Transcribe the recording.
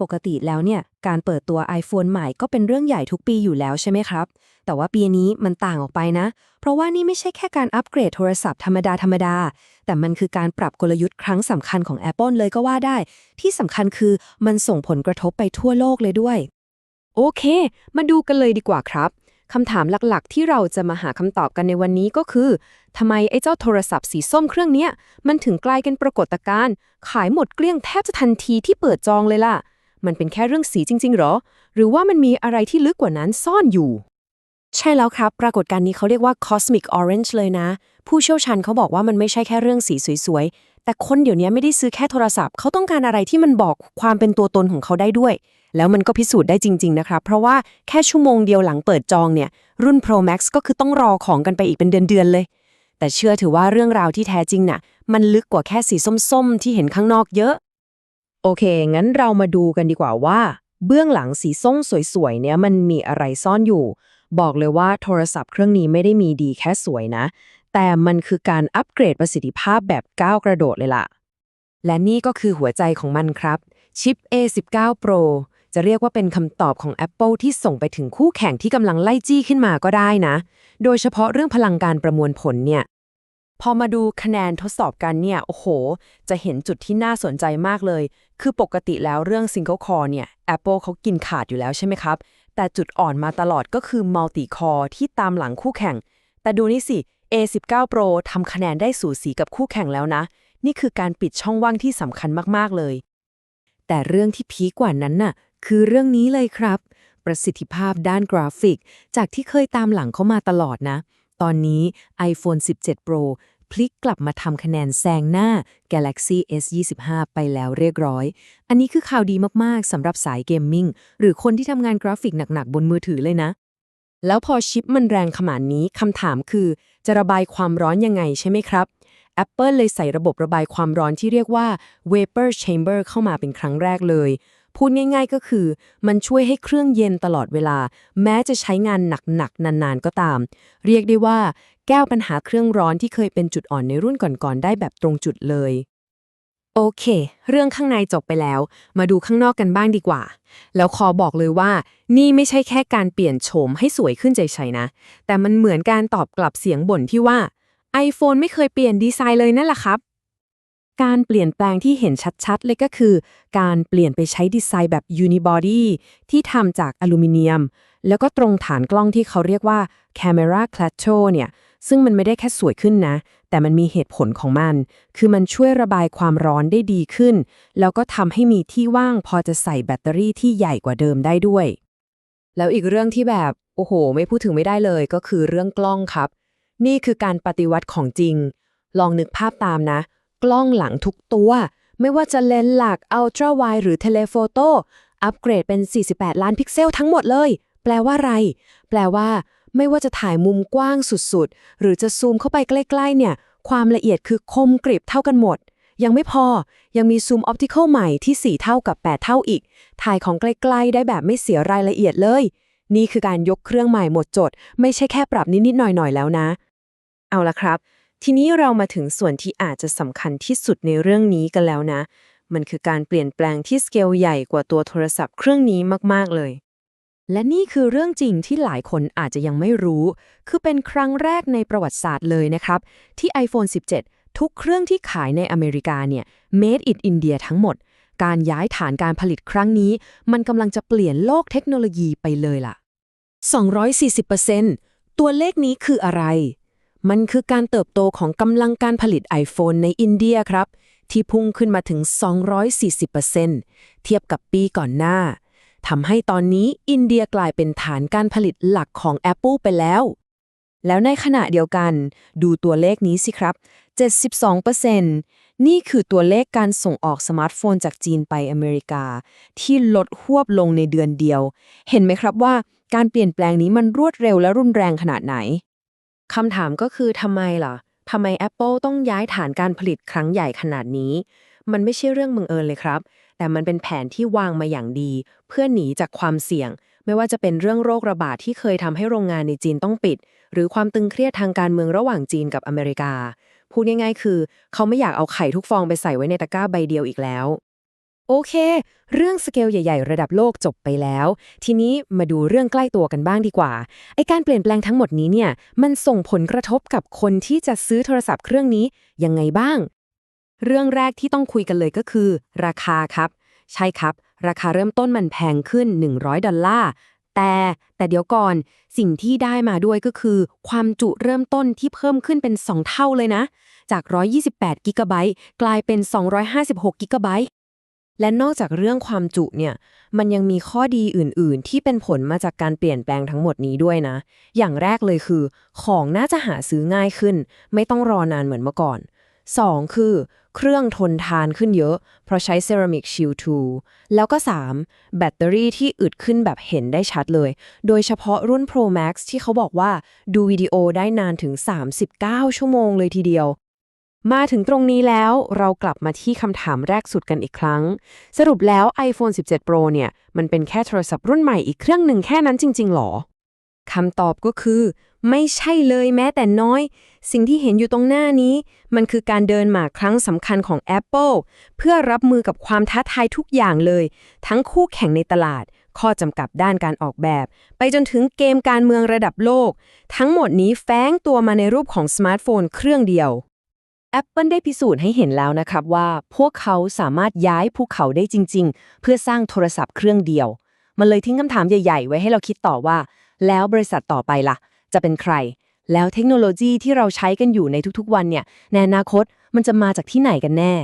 ปกติแล้วเนี่ย การเปิดตัว iPhone ใหม่ก็เป็นเรื่องใหญ่ทุกปีอยู่แล้วใช่ไหมครับ แต่ว่าปีนี้มันต่างออกไปนะ เพราะว่านี่ไม่ใช่แค่การอัปเกรดโทรศัพท์ธรรมดาธรรมดา แต่มันคือการปรับกลยุทธ์ครั้งสำคัญของ Apple เลยก็ว่าได้ ที่สำคัญคือมันส่งผลกระทบไปทั่วโลกเลยด้วย โอเค มาดูกันเลยดีกว่าครับคำถามหลักๆ ที่เราจะมาหาคำตอบกันในวันนี้ก็คือทำไมไอ้เจ้าโทรศัพท์สีส้มเครื่องเนี้ย มันถึงกลายเป็นปรากฏการณ์ขายหมดเกลี้ยงแทบจะทันทีที่เปิดจองเลยล่ะ มันเป็นแค่เรื่องสีจริง ๆ หรอ หรือว่ามันมีอะไรที่ลึกกว่านั้นซ่อนอยู่ ใช่แล้วครับ ปรากฏการณ์นี้เขาเรียกว่า cosmic orange เลยนะ ผู้เชี่ยวชาญเขาบอกว่ามันไม่ใช่แค่เรื่องสีสวยๆ แต่คนเดี๋ยวนี้ไม่ได้ซื้อแค่โทรศัพท์ เขาต้องการอะไรที่มันบอกความเป็นตัวตนของเขาได้ด้วย แล้วมันก็พิสูจน์ได้จริง ๆ นะครับ เพราะว่าแค่ชั่วโมงเดียวหลังเปิดจองเนี่ย รุ่น Pro Max ก็คือต้องรอของกันไปอีกเป็นเดือนๆเลย แต่เชื่อถือว่าเรื่องราวที่แท้จริงน่ะ มันลึกกว่าแค่สีส้มๆ ที่เห็นข้างนอกเยอะ โอเค งั้นเรามาดูกันดีกว่าว่า เบื้องหลังสีส้มสวยๆ เนี่ยมันมีอะไรซ่อนอยู่ บอกเลยว่าโทรศัพท์เครื่องนี้ไม่ได้มีดีแค่สวยนะ แต่มันคือการอัปเกรดประสิทธิภาพแบบก้าวกระโดดเลยล่ะ และนี่ก็คือหัวใจของมันครับ ชิป A19 Pro จะเรียกว่าเป็นคำตอบของ Apple ที่ส่งไปถึงคู่แข่งที่กำลังไล่จี้ขึ้นมาก็ได้นะ โดยเฉพาะเรื่องพลังการประมวลผลเนี่ย พอมาดูคะแนนทดสอบกันเนี่ย โอ้โห จะเห็นจุดที่น่าสนใจมากเลย คือปกติแล้วเรื่อง Single Core เนี่ย Apple เขากินขาดอยู่แล้วใช่ไหมครับ แต่จุดอ่อนมาตลอดก็คือ Multi Core ที่ตามหลังคู่แข่ง แต่ดูนี่สิ A19 Pro ทำคะแนนได้สูสีกับคู่แข่งแล้วนะ นี่คือการปิดช่องว่างที่สำคัญมากๆเลย แต่เรื่องที่พีกว่านั้นน่ะ คือเรื่องนี้เลยครับ ประสิทธิภาพด้านกราฟิก จากที่เคยตามหลังเขามาตลอดนะ ตอนนี้ iPhone 17 Pro พลิกกลับมาทำคะแนนแซงหน้า Galaxy S25 ไปแล้วเรียบร้อย อันนี้คือข่าวดีมาก ๆ สำหรับสายเกมมิ่ง หรือคนที่ทำงานกราฟิกหนัก ๆ บนมือถือเลยนะ แล้วพอชิปมันแรงขนาดนี้คำถามคือ จะระบายความร้อนยังไงใช่ไหมครับ Apple เลยใส่ระบบระบายความร้อนที่เรียกว่า Vapor Chamber เข้ามาเป็นครั้งแรกเลย พูดง่าย ๆ ก็คือ มันช่วยให้เครื่องเย็นตลอดเวลา แม้จะใช้งานหนักๆ นานๆ ก็ตาม เรียกได้ว่าแก้วปัญหาเครื่องร้อนที่เคยเป็นจุดอ่อนในรุ่นก่อนๆ ได้แบบตรงจุดเลย โอเค เรื่องข้างในจบไปแล้ว มาดูข้างนอกกันบ้างดีกว่า แล้วขอบอกเลยว่า นี่ไม่ใช่แค่การเปลี่ยนโฉมให้สวยขึ้นใจๆนะ แต่มันเหมือนการตอบกลับเสียงบ่นที่ว่า iPhone ไม่เคยเปลี่ยนดีไซน์เลยนั่นแหละครับ การเปลี่ยนแปลงที่เห็นชัดๆ เลยก็คือ การเปลี่ยนไปใช้ดีไซน์แบบ unibody ที่ทำจากอลูมิเนียม แล้วก็ตรงฐานกล้องที่เขาเรียกว่า camera clutch เนี่ยซึ่งมันไม่ได้แค่สวยขึ้นนะ แต่มันมีเหตุผลของมัน คือมันช่วยระบายความร้อนได้ดีขึ้น แล้วก็ทำให้มีที่ว่างพอจะใส่แบตเตอรี่ที่ใหญ่กว่าเดิมได้ด้วย แล้วอีกเรื่องที่แบบ โอ้โห ไม่พูดถึงไม่ได้เลยก็คือเรื่องกล้องครับ นี่คือการปฏิวัติของจริง ลองนึกภาพตามนะ กล้องหลังทุกตัว ไม่ว่าจะเลนส์หลัก Ultra Wide หรือ Telephoto อัปเกรดเป็น 48 ล้านพิกเซลทั้งหมดเลย แปลว่าอะไร แปลว่า ไม่ว่าจะถ่ายมุมกว้างสุดๆ หรือจะซูมเข้าไปใกล้ๆ เนี่ย ความละเอียดคือคมกริบเท่ากันหมด ยังไม่พอ ยังมีซูมออปติคอลใหม่ที่ 4 เท่ากับ 8 เท่าอีก ถ่ายของใกล้ๆ ได้แบบไม่เสียรายละเอียดเลย นี่คือการยกเครื่องใหม่หมดจด ไม่ใช่แค่ปรับนิดๆหน่อยๆ แล้วนะ เอาละครับ ทีนี้เรามาถึงส่วนที่อาจจะสำคัญที่สุดในเรื่องนี้กันแล้วนะ มันคือการเปลี่ยนแปลงที่สเกลใหญ่กว่าตัวโทรศัพท์เครื่องนี้มาก ๆ เลย และนี่คือเรื่องจริงที่หลายคนอาจจะยังไม่รู้ คือเป็นครั้งแรกในประวัติศาสตร์เลยนะครับ ที่ iPhone 17 ทุกเครื่องที่ขายในอเมริกาเนี่ย made in India ทั้งหมด การย้ายฐานการผลิตครั้งนี้ มันกำลังจะเปลี่ยนโลกเทคโนโลยีไปเลยล่ะ 240%ตัวเลขนี้คืออะไร มันคือการเติบโตของกำลังการผลิต iPhone ในอินเดียครับ ที่พุ่งขึ้นมาถึง 240%เทียบกับปีก่อนหน้าทำให้ตอนนี้อินเดียกลายเป็นฐานการผลิตหลักของ Apple ไปแล้ว แล้วในขณะเดียวกัน ดูตัวเลขนี้สิครับ 72%นี่คือตัวเลขการส่งออกสมาร์ทโฟนจากจีนไปอเมริกา ที่ลดหวบลงในเดือนเดียว เห็นไหมครับว่าการเปลี่ยนแปลงนี้มันรวดเร็วและรุนแรงขนาดไหน คำถามก็คือทำไมล่ะทำไม Apple ต้องย้ายฐานการผลิตครั้งใหญ่ขนาดนี้ มันไม่ใช่เรื่องบังเอิญเลยครับ แต่มันเป็นแผนที่วางมาอย่างดี เพื่อหนีจากความเสี่ยง ไม่ว่าจะเป็นเรื่องโรคระบาดที่เคยทำให้โรงงานในจีนต้องปิด หรือความตึงเครียดทางการเมืองระหว่างจีนกับอเมริกา พูดง่ายๆ คือ เขาไม่อยากเอาไข่ทุกฟองไปใส่ไว้ในตะกร้าใบเดียวอีกแล้ว โอเค เรื่องสเกลใหญ่ ๆ ระดับโลกจบไปแล้ว ทีนี้มาดูเรื่องใกล้ตัวกันบ้างดีกว่า ไอการเปลี่ยนแปลงทั้งหมดนี้เนี่ย มันส่งผลกระทบกับคนที่จะซื้อโทรศัพท์เครื่องนี้ยังไงบ้าง เรื่องแรกที่ต้องคุยกันเลยก็คือ ราคาครับ ใช่ครับ ราคาเริ่มต้นมันแพงขึ้น 100 ดอลลาร์ แต่แต่เดี๋ยวก่อน สิ่งที่ได้มาด้วยก็คือ ความจุเริ่มต้นที่เพิ่มขึ้นเป็น 2 เท่าเลยนะ จาก 128 กิกะไบต์กลายเป็น 256 กิกะไบต์ และนอกจากเรื่องความจุเนี่ย มันยังมีข้อดีอื่น ๆ ที่เป็นผลมาจากการเปลี่ยนแปลงทั้งหมดนี้ด้วยนะ อย่างแรกเลยคือ ของน่าจะหาซื้อง่ายขึ้น ไม่ต้องรอนานเหมือนเมื่อก่อน 2. คือ เครื่องทนทานขึ้นเยอะ เพราะใช้ Ceramic Shield 2แล้วก็ 3. แบตเตอรี่ที่อึดขึ้นแบบเห็นได้ชัดเลย โดยเฉพาะรุ่น Pro Max ที่เขาบอกว่าดูวิดีโอได้นานถึง 39 ชั่วโมงเลยทีเดียว มาถึงตรงนี้แล้วเรากลับมาที่คำถามแรกสุดกันอีกครั้ง สรุปแล้ว iPhone 17 Pro เนี่ย มันเป็นแค่โทรศัพท์รุ่นใหม่อีกเครื่องหนึ่งแค่นั้นจริง ๆหรอคำตอบก็คือ ไม่ใช่เลยแม้แต่น้อย สิ่งที่เห็นอยู่ตรงหน้านี้ มันคือการเดินหมากครั้งสำคัญของ Apple เพื่อรับมือกับความท้าทายทุกอย่างเลย ทั้งคู่แข่งในตลาด ข้อจำกัดด้านการออกแบบ ไปจนถึงเกมการเมืองระดับโลก ทั้งหมดนี้แฟ้งตัวมาในรูปของสมาร์ทโฟนเครื่องเดียว Apple ได้พิสูจน์ให้เห็นแล้วนะครับว่าพวกเขาสามารถย้ายภูเขาได้จริง ๆ เพื่อสร้างโทรศัพท์เครื่องเดียว มันเลยทิ้งคำถามใหญ่ ๆ ไว้ให้เราคิดต่อว่า แล้วบริษัทต่อไปล่ะ จะเป็นใคร แล้วเทคโนโลยีที่เราใช้กันอยู่ในทุกๆ วันเนี่ยในอนาคตมันจะมาจากที่ไหนกันแน่